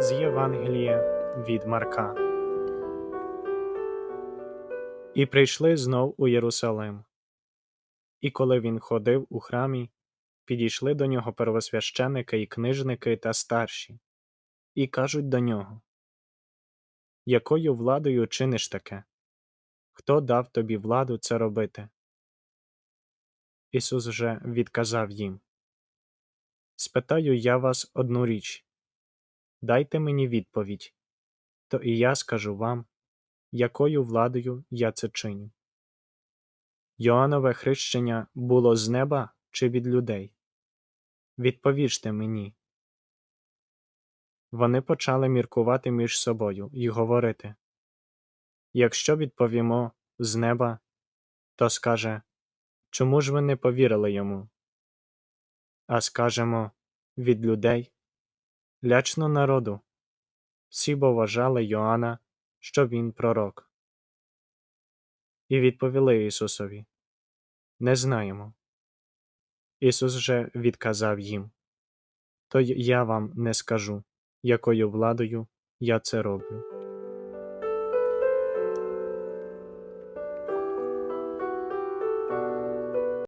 з Євангелія від Марка. І прийшли знов у Єрусалим. І коли він ходив у храмі, підійшли до нього первосвященики і книжники та старші, і кажуть до нього: Якою владою чиниш таке? Хто дав тобі владу це робити? Ісус же відказав їм: Спитаю я вас одну річ. Дайте мені відповідь, то і я скажу вам, якою владою я це чиню. Йоаннове хрещення було з неба чи від людей? Відповіжте мені. Вони почали міркувати між собою і говорити Якщо відповімо з неба, то скаже Чому ж ви не повірили йому? А скажемо від людей лячно народу. Всі бо вважали Йоанна, що він пророк. І відповіли Ісусові Не знаємо. Ісус же відказав їм То я вам не скажу, якою владою я це роблю.